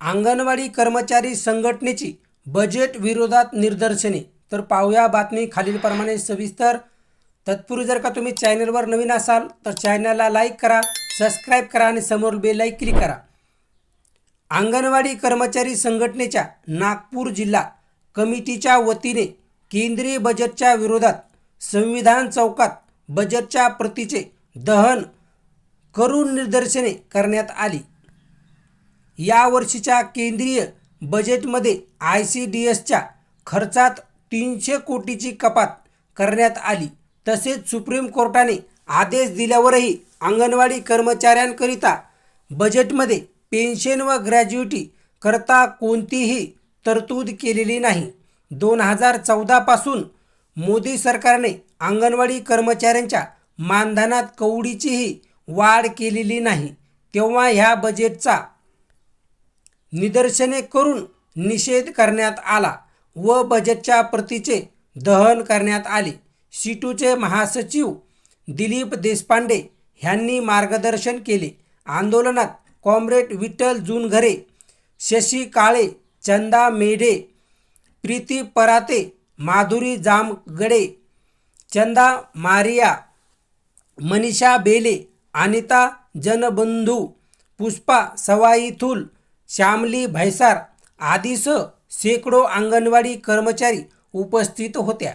अंगणवाडी कर्मचारी संघटनेची बजेट विरोधात निदर्शने तर पाहूया बातमी खालीलप्रमाणे सविस्तर. तत्पूर्वी जर का तुम्ही चॅनलवर नवीन असाल तर चॅनलला लाईक करा सबस्क्राईब करा आणि समोर बेलाईक क्लिक करा. अंगणवाडी कर्मचारी संघटनेच्या नागपूर जिल्हा कमिटीच्या वतीने केंद्रीय बजेटच्या विरोधात संविधान चौकात बजेटच्या प्रतीचे दहन करून निदर्शने करण्यात आली. यावर्षीच्या केंद्रीय बजेटमध्ये आय सी डी एसच्या खर्चात तीनशे कोटीची कपात करण्यात आली. तसेच सुप्रीम कोर्टाने आदेश दिल्यावरही अंगणवाडी कर्मचाऱ्यांकरिता बजेटमध्ये पेन्शन व ग्रॅज्युटी करता कोणतीही तरतूद केलेली नाही. दोन हजार चौदापासून मोदी सरकारने अंगणवाडी कर्मचाऱ्यांच्या मानधनात कवडीचीही वाढ केलेली नाही. तेव्हा ह्या बजेटचा निदर्शने करून निषेध करण्यात आला व बजेटच्या प्रतीचे दहन करण्यात आले. सीटूचे महासचिव दिलीप देशपांडे ह्यांनी मार्गदर्शन केले. आंदोलनात कॉम्रेड विठ्ठल जुनघरे शशी काळे चंदा मेढे प्रीती पराते माधुरी जामगडे चंदा मारिया मनीषा बेले अनिता जनबंधू पुष्पा सवाईथुल श्यामली भैसार आदीसह शेकडो अंगणवाडी कर्मचारी उपस्थित होत्या.